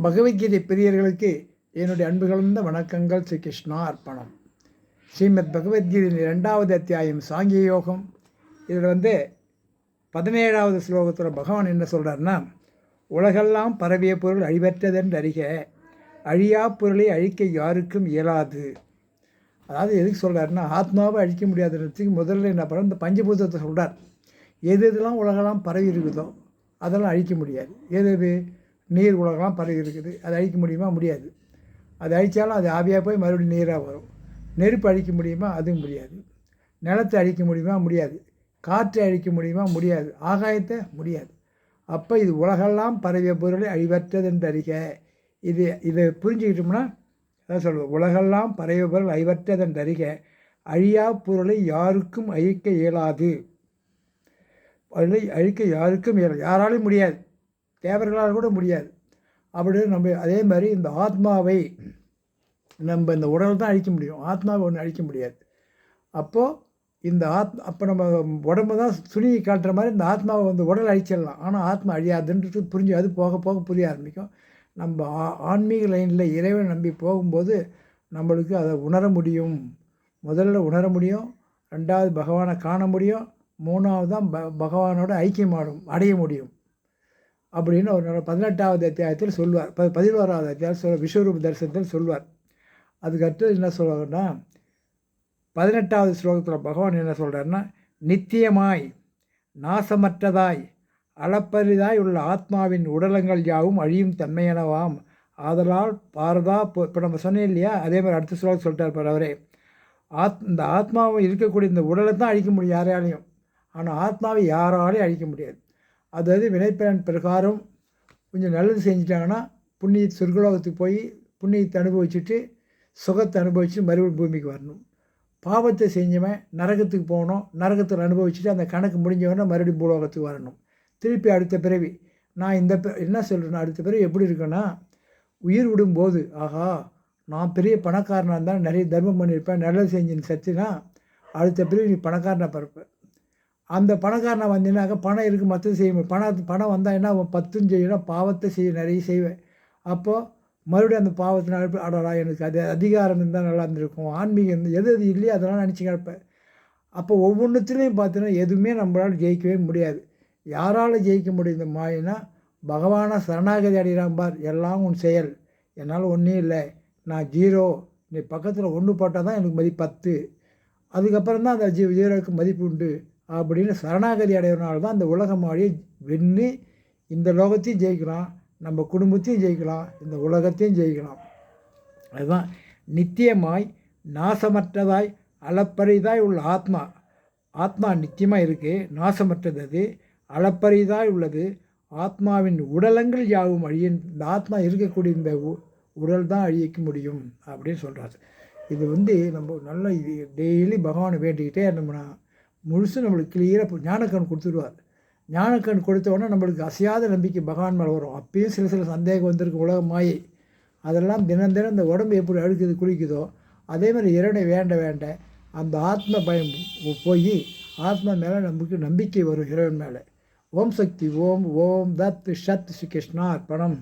பகவத்கீதை பிரியர்களுக்கு என்னுடைய அன்பு கலந்த வணக்கங்கள் ஸ்ரீ கிருஷ்ணா அர்ப்பணம். ஸ்ரீமத் பகவத்கீதையின் இரண்டாவது அத்தியாயம் சாங்கிய யோகம் இதில் வந்து பதினேழாவது ஸ்லோகத்தில் பகவான் என்ன சொல்கிறாருன்னா உலகெல்லாம் பரவிய பொருள் அழிவற்றதென்று அறிக. அழியா பொருளை அழிக்க யாருக்கும் இயலாது. அதாவது எதுக்கு சொல்கிறாருன்னா ஆத்மாவை அழிக்க முடியாதுன்றதுக்கு முதல்ல என்ன பண்ண இந்த பஞ்சபூதத்தை சொல்கிறார் எது எதெல்லாம் உலகெல்லாம் பரவி இருக்குதோ அதெல்லாம் அழிக்க முடியாது. எது? நீர் உலகம்லாம் பரவி இருக்குது அதை அழிக்க முடியுமா? முடியாது. அதை அழித்தாலும் அது ஆவியாக போய் மறுபடியும் நீராக வரும். நெருப்பு அழிக்க முடியுமா? அதுவும் முடியாது. நிலத்தை அழிக்க முடியுமா? முடியாது. காற்றை அழிக்க முடியுமா? முடியாது. ஆகாயத்தை? முடியாது. அப்போ இது உலகெல்லாம் பரவிய பொருளை அழிவற்றது என்று அறிக. இது இதை புரிஞ்சுக்கிட்டோம்னா அதான் சொல்லுவோம். உலகெல்லாம் பரவிய பொருள் அழிவற்றது என்று அறிக. அழியா பொருளை யாருக்கும் அழிக்க இயலாது. அதில் அழிக்க யாருக்கும் இயலாது. யாராலும் முடியாது. தேவர்களால் கூட முடியாது. அப்படின்னு நம்ம அதே மாதிரி இந்த ஆத்மாவை நம்ம இந்த உடல் தான் அழிக்க முடியும். ஆத்மாவை ஒன்று அழிக்க முடியாது. அப்போது இந்த ஆத் அப்போ நம்ம உடம்பு தான் துணியை காட்டுற மாதிரி இந்த ஆத்மாவை வந்து உடல் அழிச்சிடலாம். ஆனால் ஆத்மா அழியாதுன்றது புரிஞ்சு அது போக போக புரிய ஆரம்பிக்கும். நம்ம ஆ ஆன்மீக லைனில் இறைவன் நம்பி போகும்போது நம்மளுக்கு அதை உணர முடியும். முதல்ல உணர முடியும். ரெண்டாவது பகவானை காண முடியும். மூணாவது தான் ப பகவானோட ஐக்கியமாடும் அடைய முடியும். அப்படின்னு ஒரு பதினெட்டாவது அத்தியாயத்தில் சொல்வார். ப பதினோராவது அத்தியாயம் சொல்ல விஸ்வரூப தரிசனத்தில் சொல்வார். அதுக்கடுத்து என்ன சொல்வாங்கன்னா பதினெட்டாவது ஸ்லோகத்தில் பகவான் என்ன சொல்கிறாருன்னா நித்தியமாய் நாசமற்றதாய் அளப்பரிதாய் உள்ள ஆத்மாவின் உடலங்கள் யாவும் அழியும் தன்மையனவாம். ஆதலால் பாரதா இப்போ நம்ம சொன்னேன் இல்லையா? அதே மாதிரி அடுத்த ஸ்லோகம் சொல்லிட்டார் பார் அவரே. ஆத் இந்த ஆத்மாவை இருக்கக்கூடிய இந்த உடலை தான் அழிக்க முடியும் யாராலையும். ஆனால் ஆத்மாவை யாராலையும் அழிக்க முடியாது. அதாவது வினைப்பயன் பிரகாரம் கொஞ்சம் நல்லது செஞ்சிட்டாங்கன்னா புண்ணிய சொர்க்கலோகத்துக்கு போய் புண்ணியத்தை அனுபவிச்சுட்டு சுகத்தை அனுபவிச்சுட்டு மறுபடியும் பூமிக்கு வரணும். பாவத்தை செஞ்சவன் நரகத்துக்கு போகணும். நரகத்தில் அனுபவிச்சுட்டு அந்த கணக்கு முடிஞ்சவொடனே மறுபடியும் பூலோகத்துக்கு வரணும். திருப்பி அடுத்த பிறவி. நான் இந்த என்ன சொல்கிறேன்னா அடுத்த பிறவி எப்படி இருக்குன்னா உயிர் விடும்போது ஆஹா நான் பெரிய பணக்காரனாக இருந்தால் நிறைய தர்மம் பண்ணியிருப்பேன் நல்லது செஞ்சுன்னு சத்தினா அடுத்த பிறவி நீ பணக்காரனாக பிறப்பேன் அந்த பணக்காரனை வந்தீங்கன்னாக்கா பணம் இருக்குது மற்றது செய்ய முடியும் பணம் பணம் வந்தால் என்ன பத்தும் செய்யணும் பாவத்தை செய்ய நிறைய செய்வேன். அப்போது மறுபடியும் அந்த பாவத்தினால அடடா எனக்கு அது அதிகாரம் இருந்தால் நல்லா இருந்திருக்கும். ஆன்மீகம் இருந்து எது எது இல்லையோ அதெல்லாம் நினச்சி கிடப்பேன். அப்போ ஒவ்வொன்றுத்துலேயும் பார்த்தீங்கன்னா எதுவுமே நம்மளால் ஜெயிக்கவே முடியாது. யாரால் ஜெயிக்க முடியும் இந்த மாயினா பகவானை சரணாகதி அடைகிறான் பார் எல்லாம் உன் செயல். என்னால் ஒன்றும் இல்லை. நான் ஜீரோ. நீ பக்கத்தில் ஒன்று போட்டால் தான் எனக்கு மதிப்பு பத்து. அதுக்கப்புறம் தான் அந்த ஜீ ஜீரோவுக்கு மதிப்பு உண்டு. அப்படின்னு சரணாகதி அடைகிறனால தான் அந்த உலகம் ஆடியை வென்று இந்த லோகத்தையும் ஜெயிக்கலாம் நம்ம குடும்பத்தையும் ஜெயிக்கலாம் இந்த உலகத்தையும் ஜெயிக்கலாம். அதுதான் நித்தியமாய் நாசமற்றதாய் அளப்பரிதாய் உள்ள ஆத்மா. ஆத்மா நித்தியமாக இருக்குது நாசமற்றது அது அளப்பரிதாய் உள்ளது. ஆத்மாவின் உடலங்கள் யாவும் அழியும் இந்த ஆத்மா இருக்கக்கூடிய இந்த உடல் தான் அழிக்க முடியும் அப்படின்னு சொல்கிறாரு இது வந்து நம்ம நல்ல இது டெய்லி பகவானை வேண்டிக்கிட்டே இருந்தோம்னா முழுசும் நம்மளுக்கு கிளியராக ஞானக்கண் கொடுத்துருவார். ஞானக்கண் கொடுத்த உடனே நம்மளுக்கு அசையாத நம்பிக்கை பகவான் மேலே வரும். அப்பயும் சில சில சந்தேகம் வந்திருக்கு உலக மாயை. அதெல்லாம் தினம் தினம் இந்த உடம்பு எப்படி அழுக்குது குளிக்குதோ அதே மாதிரி இறைவனை வேண்ட வேண்ட அந்த ஆத்ம பயம் போய் ஆத்மா மேலே நமக்கு நம்பிக்கை வரும் இறைவன் மேலே. ஓம் சக்தி ஓம் ஓம் தத் சத் ஸ்ரீ கிருஷ்ணா அர்ப்பணம்